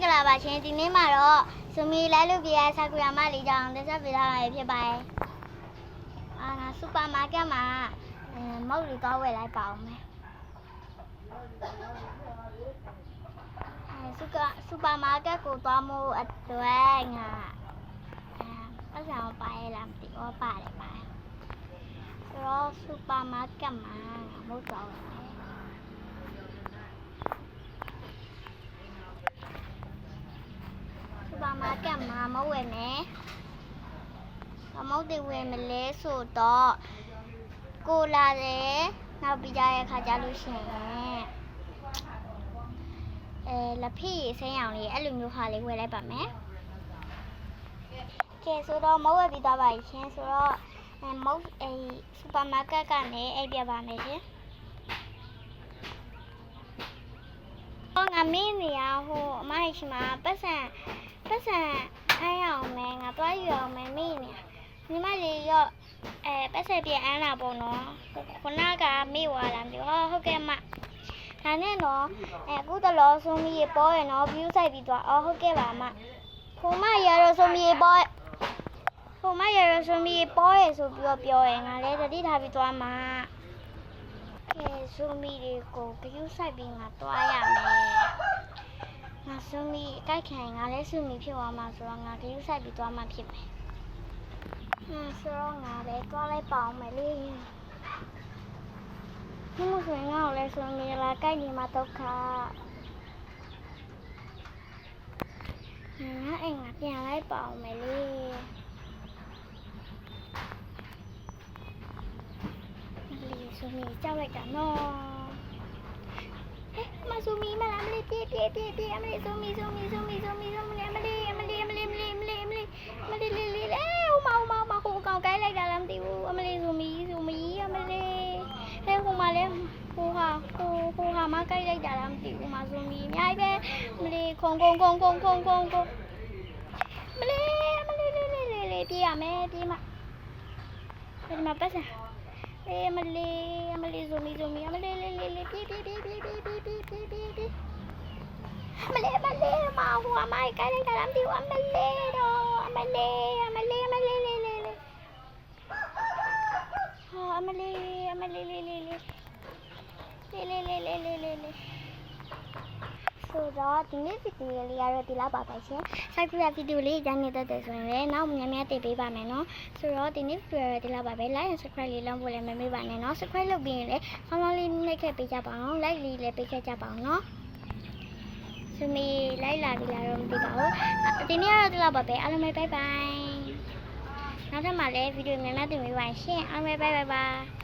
င်္ဂလာပါရှင်ဒီနေ့မှာတော့ဇူမီလိုက်လို့ပြရဆာကူယာမလေးကြောင့်တက်ဆက်ပေးထားတာဖြစ်ပါတယ်အာငါစူပါမားကတ်မှာအဲမုတ်လေးတော့ဝယ်လိုက်ပါအောင်မယ်အဲစူကစူပါမားကတ်ကိုသွားမို့အတွက်ငါအဲပတ်စံမပါရလားမသိဘူးပါတယ်ပါတယ်ဆိုတော့စူပါမားကတ်မှာငါမုတ်တော့ ဝယ်မယ်စူပါမားကတ်မှာမဝယ်မယ်။ဘာမဟုတ်တယ်ဝယ်မလဲဆိုတော့ကိုလာတယ်နောက်ပြီးကြရဲ့ခါကြလို့ရှိရင်အဲလက်ဖိဆင်းအောင်လေးအဲ့လိုမျိုးဟာလေးဝယ်လိုက်ပါမယ်။ကဲဆိုတော့မဝယ်ပြီးသွားပါရှင်ဆိုတော့အဲမဟုတ်အဲစူပါမားကတ်ကနေအိပ်ပြပါမယ်ရှင်။ဟောငါမင်းနေရဟိုအမဟိရှိမှာပတ်စံ ပတ်စံအားရအောင်မယ်ငါသွားယူအောင်မယ်မေ့နေညီမလေးရော့အဲပတ်စံပြန်အားလာပေါ့နော်ခုနကမေ့သွားတာမျိုးဟောဟုတ်ကဲ့မဒါနဲ့တော့အဲအခုတလောဆုံးမီးပေါ်ရနော် view ဆိုင်ပြီးသွားအော်ဟုတ်ကဲ့ပါမခုမရရောဆုံးမီးပေါ်ခုမရရောဆုံးမီးပေါ်ရဆိုပြီးတော့ပြောရင်ငါလည်းတတိထားပြီးသွားမှာကဲဆုံးမီးတွေကို view ဆိုင်ပြီးငါသွားရမယ် ငါစုမီတိုက်ခိုင်ငါလည်းစုမီဖြစ်သွားမှာဆိုတော့ငါဂရုစိုက်ပြီးသွားမှာဖြစ်မယ်။ဟမ်ဆိုတော့ငါလည်းသွားလိုက်ပါအောင်မယ်လေ။ဒီမဆိုရင်ငါ့ကိုလည်းစုမီလာကြိုက်နေမှာဒုက္ခ။ငါအိမ်ငါပြန်လိုက်ပါအောင်မယ်လေ။မလီစုမီကြောက်လိုက်တာနော်။မဆူမီမ တီတီတီအမလီဆုံးမီဆုံးမီဆုံးမီဆုံးမီဆုံးမီအမလီအမလီအမလီအမလီအမလီအမလီအမလီလီလီလေဟိုမဟိုမဟိုမဟိုအကောင်ကိုင်းလိုက်တာလားမသိဘူးအမလီဆုံးမီဆုံးမီအမလီဟဲဟိုမလဲဟိုဟာဟိုဟိုဟာမကိုင်းလိုက်တာလားမသိဘူးမဆုံးမီအများကြီးပဲအမလီခုံခုံခုံခုံခုံခုံခုံအမလီအမလီလီလီလီလီပြေးရမယ်ပြေးမပြေးမပတ်စံအေးအမလီအမလီဆုံးမီဆုံးမီအမလီလီလီလီပြေးပြေးပြေးပြေးပြေးပြေးပြေး မလေးအမလေးမဟိုအမိုက်ကိုင်းလိုက်တာလားမသိဘူးအမလေးတော့အမလေးအမလေးအမလေးလေးလေးလေးဟာအမလေးအမလေးလေးလေးလေးလေးလေးလေးလေးလေးလေးဆိုတော့ဒီနေ့ဗီဒီယိုလေးကတော့ဒီလောက်ပါပဲရှင်။ Subscribe ဗီဒီယိုလေးရနေတတ်တယ်ဆိုရင်လည်းနောက်မြန်မြန်တင်ပေးပါမယ်နော်။ဆိုတော့ဒီနေ့ဗီဒီယိုကတော့ဒီလောက်ပါပဲ။ Like and Subscribe လေးလုပ်ဖို့လည်းမမေ့ပါနဲ့နော်။ Subscribe လုပ်ပြီးရင်လည်းခေါင်းလောင်းလေးနှိပ်ခဲ့ပေးကြပါအောင်။ Like လေးလည်းပေးခဲ့ကြပါအောင်နော်။ ဆိုမီလိုက်လာပြီလားတော့မသိပါဘူး။ဒီနေ့ကတော့ဒီလောက်ပါပဲ။အားလုံးပဲ bye bye ။နောက်ထပ်မှလည်းဗီဒီယိုမြန်မြန်တင်ပေးပါရှင်။အားလုံးပဲ bye bye bye